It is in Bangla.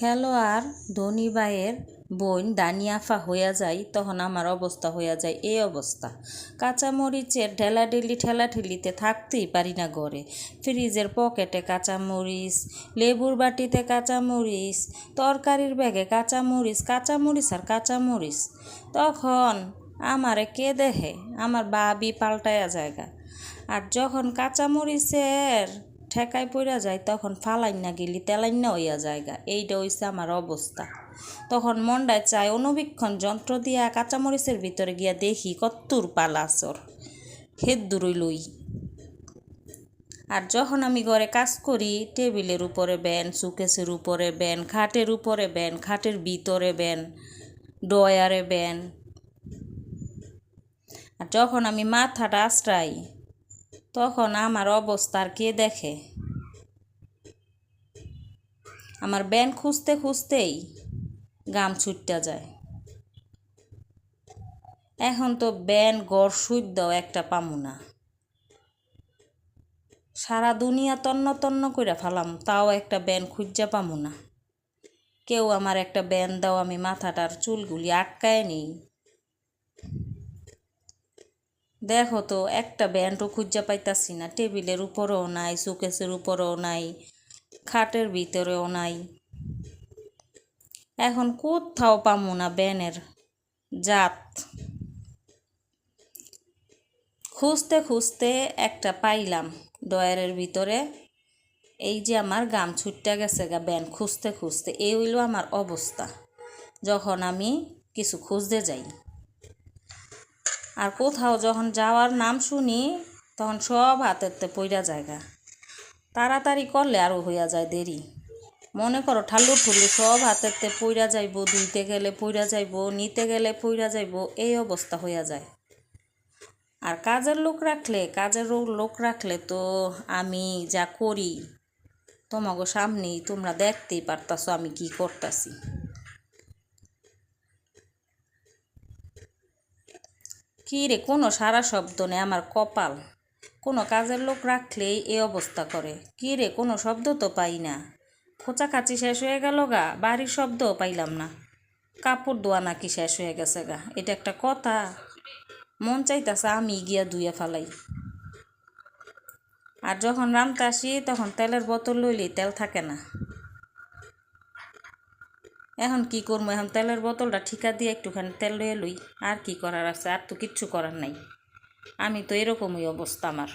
খেলোয়াড় ধনী ভাইয়ের বোন দানিয়াফা হইয়া যায়, তখন আমার অবস্থা হইয়া যায় এই অবস্থা। কাঁচামরিচের ঢেলাঢেলি ঠেলাঠেলিতে থাকতেই পারি না ঘরে। ফ্রিজের পকেটে কাঁচামরিচ, লেবুর বাটিতে কাঁচামরিচ, তরকারির ব্যাগে কাঁচামরিচ কাঁচামরিচ আর কাঁচামরিচ। তখন আমারে কে দেখে? আমার বাবি পাল্টায়া জায়গা। আর যখন কাঁচামরিচের ঠেকায় পড়া যায়, তখন ফালাইন না গেলি তেলাইন না হইয়া জায়গা এইটা হইছে আমার অবস্থা। তখন মন্ডায় চায় অনুবীক্ষণ যন্ত্র দিয়া কাঁচামরিচের ভিতরে গিয়া দেখি কত্তুর পালাচর হেদ দূরই লই। আর যখন আমি ঘরে কাজ করি, টেবিলের উপরে ব্যান, সুকেসের উপরে ব্যান, খাটের উপরে ব্যান, খাটের ভিতরে ব্যান ডয়ারে ব্যান। আর যখন আমি মাথাটা আশ্রাই তখন আমার অবস্থা আর কে দেখে? আমার ব্যান খুঁজতে খুঁজতেই গাম ছুটটা যায়। এখন তো ব্যান, গড় সুদ্দাও একটা পামু না সারা দুনিয়া তন্ন তন্ন কইরা ফালাম, তাও একটা ব্যান খুঁজা পামু না কেউ আমার একটা ব্যান দাও, আমি মাথাটার চুলগুলি আটকায় নেই। দেখো তো, একটা ব্যান্ডও খুঁজা পাইতাছি না। টেবিলের উপরেও নাই, সুকেসের উপরেও নাই, খাটের ভিতরেও নাই। এখন কোথাও পামু না ব্যানের জাত। খুঁজতে খুঁজতে একটা পাইলাম ডয়ারের ভিতরে। এই যে আমার গাম ছুটতে গেছে গা ব্যান, খুঁজতে খুঁজতে। এই হইল আমার অবস্থা, যখন আমি কিছু খুঁজতে যাই। আর কোথাও যখন যাওয়ার নাম শুনি, তখন সব হাতেরতে পইরা জায়গা। তাড়াতাড়ি করলে আরও হইয়া যায় দেরি। মনে করো ঠাল্লু ঠুল্লু সব হাতেরতে পইরা যাইব, ধুইতে গেলে পইরা যাইব, নিতে গেলে পইরা যাইব, এই অবস্থা হইয়া যায়। আর কাজের লোক রাখলে, কাজের লোক রাখলে তো আমি যা করি তোমাকে সামনেই তোমরা দেখতেই পারতাছো আমি কি করতাছি। কী রে? কোনো সারা শব্দ নেই আমার কপাল। কোনো কাজের লোক রাখলেই এ অবস্থা করে। কী রে? কোনো শব্দ তো পাই না। খোঁচাখাচি শেষ হয়ে গেল গা, বাড়ির শব্দও পাইলাম না। কাপড় ধোয়া নাকি শেষ হয়ে গেছে গা, এটা একটা কথা। মন চাইতেছে আমি গিয়া ধুয়ে ফেলাই। আর যখন রামতে আসি, তখন তেলের বোতল লইলে তেল থাকে না। এখন কি করব? এখন তেলের বোতলটা ঠিকা দিয়ে একটুখানি তেল লয়ে লই। আর কি করার আছে? আর তো কিচ্ছু করার নাই। আমি তো এরকমই অবস্থা আমার।